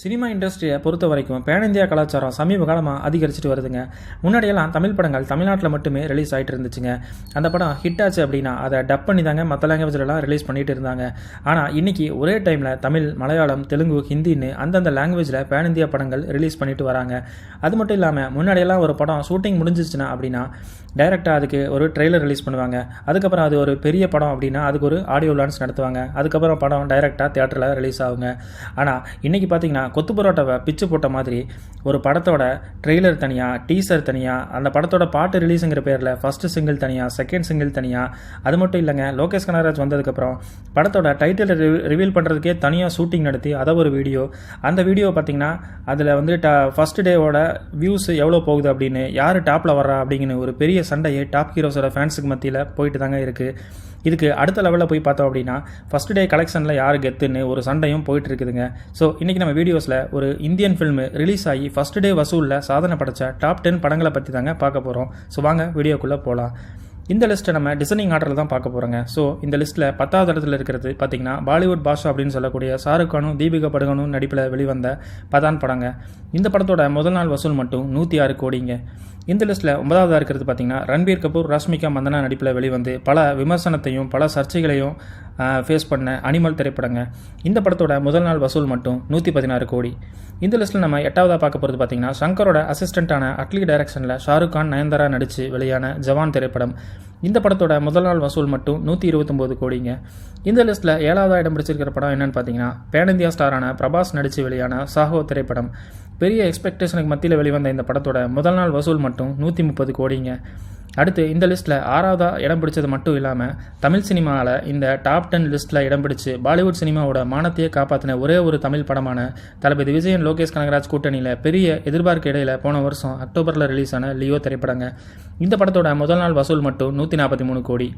Cinema இண்டஸ்ட்ரியை பொறுத்த வரைக்கும் பேன் இந்தியா கலாச்சாரம் சமீப காலமாக அதிகரிச்சுட்டு வருதுங்க. முன்னாடியெல்லாம் தமிழ் படங்கள் தமிழ்நாட்டில் மட்டுமே ரிலீஸ் ஆகிட்டு இருந்துச்சுங்க. அந்த படம் ஹிட் ஆச்சு அப்படின்னா அதை டப் பண்ணி தாங்க மற்ற லாங்குவேஜ்லலாம் ரிலீஸ் பண்ணிட்டு இருந்தாங்க. ஆனால் இன்றைக்கி ஒரே டைமில் தமிழ் மலையாளம் தெலுங்கு ஹிந்தின்னு அந்தந்த லாங்குவேஜில் பேன் இந்தியா படங்கள் ரிலீஸ் பண்ணிட்டு வராங்க. அது மட்டும் இல்லாமல் முன்னாடியெல்லாம் ஒரு படம் ஷூட்டிங் முடிஞ்சிச்சுன்னா அப்படின்னா டைரெக்டாக அதுக்கு ஒரு ட்ரெய்லர் ரிலீஸ் பண்ணுவாங்க. அதுக்கப்புறம் அது ஒரு பெரிய படம் அப்படின்னா அதுக்கு ஒரு ஆடியோ லான்ச் நடத்துவாங்க. அதுக்கப்புறம் படம் டைரெக்டாக தியேட்டரில் ரிலீஸ் ஆகுங்க. ஆனால் இன்றைக்கி பார்த்தீங்கன்னா கொத்து பரோட்டாவை பிச்சு போட்ட மாதிரி ஒரு படத்தோட ட்ரெய்லர் தனியாக டீசர் தனியாக அந்த படத்தோட பாட்டு ரிலீஸுங்கிற பேரில் ஃபஸ்ட்டு சிங்கிள் தனியாக செகண்ட் சிங்கிள் தனியாக அது மட்டும் இல்லைங்க. லோகேஷ் கனகராஜ் வந்ததுக்கப்புறம் படத்தோட டைட்டில் ரிவீல் பண்ணுறதுக்கே தனியாக ஷூட்டிங் நடத்தி அதை ஒரு வீடியோ அந்த வீடியோ பார்த்தீங்கன்னா அதில் வந்து டா ஃபஸ்ட் டேவோட வியூஸ் எவ்வளோ போகுது அப்படின்னு யார் டாப்பில் வர்றா அப்படிங்கிற ஒரு பெரிய சண்டையை டாப் ஹீரோஸோட ஃபேன்ஸுக்கு மத்தியில் போயிட்டு தாங்க இருக்குது இதுக்கு அடுத்த லெவலில் போய் பார்த்தோம் அப்படின்னா ஃபஸ்ட் டே கலெக்ஷனில் யார் கெத்துன்னு ஒரு சண்டையும் போயிட்டு இருக்குதுங்க ஸோ இன்றைக்கி நம்ம வீடியோஸில் ஒரு இந்தியன் ஃபில்மு ரிலீஸ் ஆகி ஃபஸ்ட் டே வசூலில் சாதனை படைச்ச டாப் டென் படங்களை பற்றி தாங்க பார்க்க போகிறோம் ஸோ வாங்க வீடியோக்குள்ளே போகலாம் இந்த லிஸ்ட்டை நம்ம டிசைனிங் ஆர்டரில் தான் பார்க்க போகிறோங்க ஸோ இந்த லிஸ்ட்டில் பத்தாவது இடத்துல இருக்கிறது பார்த்தீங்கன்னா பாலிவுட் பாஷா அப்படின்னு சொல்லக்கூடிய ஷாருக் கானும் தீபிகா படுகனும் நடிப்பில் வெளிவந்த பதான் படங்க. இந்த படத்தோட முதல் நாள் வசூல் மட்டும் நூற்றி ஆறு கோடிங்க. இந்த லிஸ்ட்டில் ஒன்பதாவதாக இருக்கிறது பார்த்தீங்கன்னா ரன்பீர் கபூர் ரஷ்மிகா மந்தனா நடிப்பில் வெளிவந்து பல விமர்சனத்தையும் பல சர்ச்சைகளையும் ஃபேஸ் பண்ண அனிமல் திரைப்படங்க. இந்த படத்தோட முதல் நாள் வசூல் மட்டும் நூற்றி பதினாறு கோடி. இந்த லிஸ்ட்டில் நம்ம எட்டாவதாக பார்க்க போகிறது பார்த்தீங்கன்னா சங்கரோட அசிஸ்டண்ட்டான அட்லி டைரக்ஷனில் ஷாருக் கான் நயன்தாரா நடித்து வெளியான ஜவான் திரைப்படம் இந்த படத்தோட முதல் நாள் வசூல் மட்டும் நூற்றி இருபத்தொம்போது கோடிங்க. இந்த லிஸ்ட்டில் ஏழாவது இடம் பிடிச்சிருக்கிற படம் என்னென்னு பார்த்தீங்கன்னா பேன் இந்தியா ஸ்டாரான பிரபாஸ் நடித்து வெளியான சாஹோ திரைப்படம். பெரிய எக்ஸ்பெக்டேஷனுக்கு மத்தியில் வெளிவந்த இந்த படத்தோட முதல் நாள் வசூல் மட்டும் நூற்றி முப்பது கோடிங்க. அடுத்து இந்த லிஸ்ட்டில் ஆறாவதாக இடம் பிடிச்சது மட்டும் இல்லாமல் தமிழ் சினிமாவில் இந்த டாப் டென் லிஸ்ட்டில் இடம் பிடிச்சி பாலிவுட் சினிமாவோட மானத்தையே காப்பாற்றின ஒரே ஒரு தமிழ் படமான தளபதி விஜயன் லோகேஷ் கனகராஜ் கூட்டணியில் பெரிய எதிர்பார்க்க இடையில போன வருஷம் அக்டோபரில் ரிலீஸ் ஆன லியோ திரைப்படங்க. இந்த படத்தோட முதல் நாள் வசூல் மட்டும் நூற்றி நாற்பத்தி மூணு கோடி.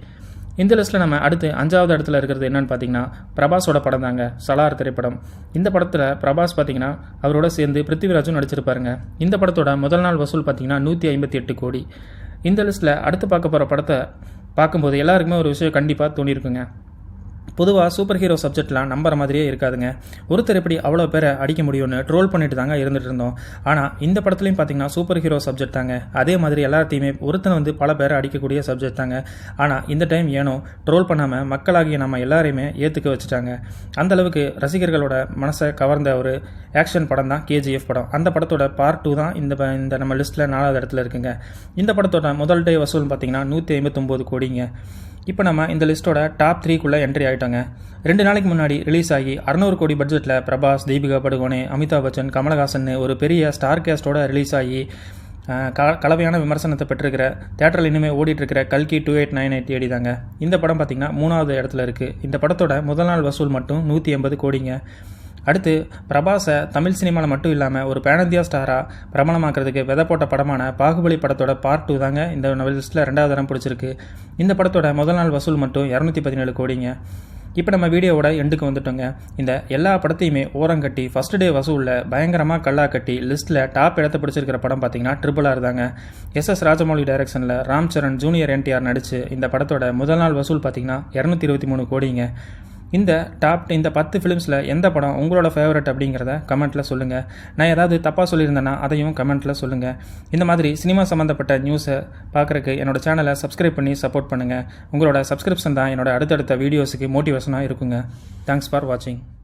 இந்த லிஸ்ட்டில் நம்ம அடுத்து அஞ்சாவது இடத்துல இருக்கிறது என்னன்னு பார்த்தீங்கன்னா பிரபாஸோட படம் தாங்க சலார் திரைப்படம். இந்த படத்தில் பிரபாஸ் பார்த்தீங்கன்னா அவரோட சேர்ந்து பிருத்திவிராஜும் நடிச்சிருப்பாருங்க. இந்த படத்தோட முதல் நாள் வசூல் பார்த்தீங்கன்னா நூற்றி ஐம்பத்தி எட்டு கோடி. இந்த லிஸ்ட்டில் அடுத்து பார்க்க போகிற படத்தை பார்க்கும்போது எல்லாருக்குமே ஒரு விஷயம் கண்டிப்பாக தோணியிருக்குங்க பொதுவாக சூப்பர் ஹீரோ சப்ஜெக்ட்லாம் நம்புற மாதிரியே இருக்காதுங்க. ஒருத்தர் எப்படி அவ்வளோ பேரை அடிக்க முடியும்னு ட்ரோல் பண்ணிட்டு தாங்க இருந்துட்டு இருந்தோம். ஆனால் இந்த படத்துலையும் பார்த்தீங்கன்னா சூப்பர் ஹீரோ சப்ஜெக்ட் தாங்க. அதே மாதிரி எல்லாத்தையுமே ஒருத்தனை வந்து பல பேரை அடிக்கக்கூடிய சப்ஜெக்ட் தாங்க. ஆனால் இந்த டைம் ஏனோ ட்ரோல் பண்ணாமல் மக்களாகிய நம்ம எல்லாரையுமே ஏற்றுக்க வச்சுட்டாங்க. அந்த அளவுக்கு ரசிகர்களோட மனசை கவர்ந்த ஒரு ஆக்ஷன் படம் தான் கேஜிஎஃப் படம். அந்த படத்தோட பார்ட் டூ தான் இந்த இந்த நம்ம லிஸ்ட்டில் நாலாவது இடத்துல இருக்குங்க. இந்த படத்தோட முதல் டே வசூல் பார்த்தீங்கன்னா நூற்றி ஐம்பத்தொம்போது கோடிங்க. இப்போ நம்ம இந்த லிஸ்ட்டோட டாப் த்ரீக்குள்ளே என்ட்ரி ஆகிட்டோங்க ரெண்டு நாளைக்கு முன்னாடி ரிலீஸ் ஆகி அறநூறு கோடி பட்ஜெட்டில் பிரபாஸ் தீபிகா படுகோனே அமிதாப் பச்சன் கமலஹாசன் ஒரு பெரிய ஸ்டார் கேஸ்டோட ரிலீஸ் ஆகி க கலவையான விமர்சனத்தை பெற்றிருக்கிற தேட்டரில் இனிமேல் ஓடிட்டுருக்கிற கல்கி two eight nine eight AD தாங்க. இந்த படம் பார்த்திங்கன்னா மூணாவது இடத்துல இருக்குது இந்த படத்தோட முதல் நாள் வசூல் மட்டும் நூற்றி எண்பது கோடிங்க. அடுத்து பிரபாஸை தமிழ் சினிமாவில் மட்டும் இல்லாமல் ஒரு பேனந்தியா ஸ்டாராக பிரபலமாக்கிறதுக்கு விதை போட்ட படமான பாகுபலி படத்தோட பார்ட் டூ தாங்க இந்த லிஸ்ட்டில் ரெண்டாவது தரம் பிடிச்சிருக்கு. இந்த படத்தோட முதல் நாள் வசூல் மட்டும் இரநூத்தி பதினேழு கோடிங்க. இப்போ நம்ம வீடியோவோட எண்டுக்கு வந்துட்டோங்க. இந்த எல்லா படத்தையுமே ஓரங்கட்டி ஃபஸ்ட் டே வசூலில் பயங்கரமாக கல்லா கட்டி லிஸ்ட்டில் டாப் இடத்த பிடிச்சிருக்கிற படம் பார்த்தீங்கன்னா ட்ரிபிள் ஆர் தாங்க. எஸ் எஸ் ராஜமௌலி டைரக்ஷனில் ராம் சரண் ஜூனியர் என்டிஆர் நடித்து இந்த படத்தோட முதல் நாள் வசூல் பார்த்தீங்கன்னா இரநூத்தி இருபத்தி மூணு கோடிங்க. இந்த டாப் இந்த பத்து ஃபிலிம்ஸில் எந்த படம் உங்களோட ஃபேவரட் அப்படிங்கிறத கமெண்ட்டில் சொல்லுங்கள் நான் ஏதாவது தப்பாக சொல்லியிருந்தேன்னா அதையும் கமெண்ட்டில் சொல்லுங்கள் இந்த மாதிரி சினிமா சம்மந்தப்பட்ட நியூஸை பார்க்குறக்கு என்னோட சேனலை சப்ஸ்கிரைப் பண்ணி சப்போர்ட் பண்ணுங்கள் உங்களோட சப்ஸ்கிரிப்ஷன் தான் என்னோட அடுத்தடுத்த வீடியோஸுக்கு மோட்டிவேஷனாக இருக்குங்க. தேங்க்ஸ் ஃபார் வாட்சிங்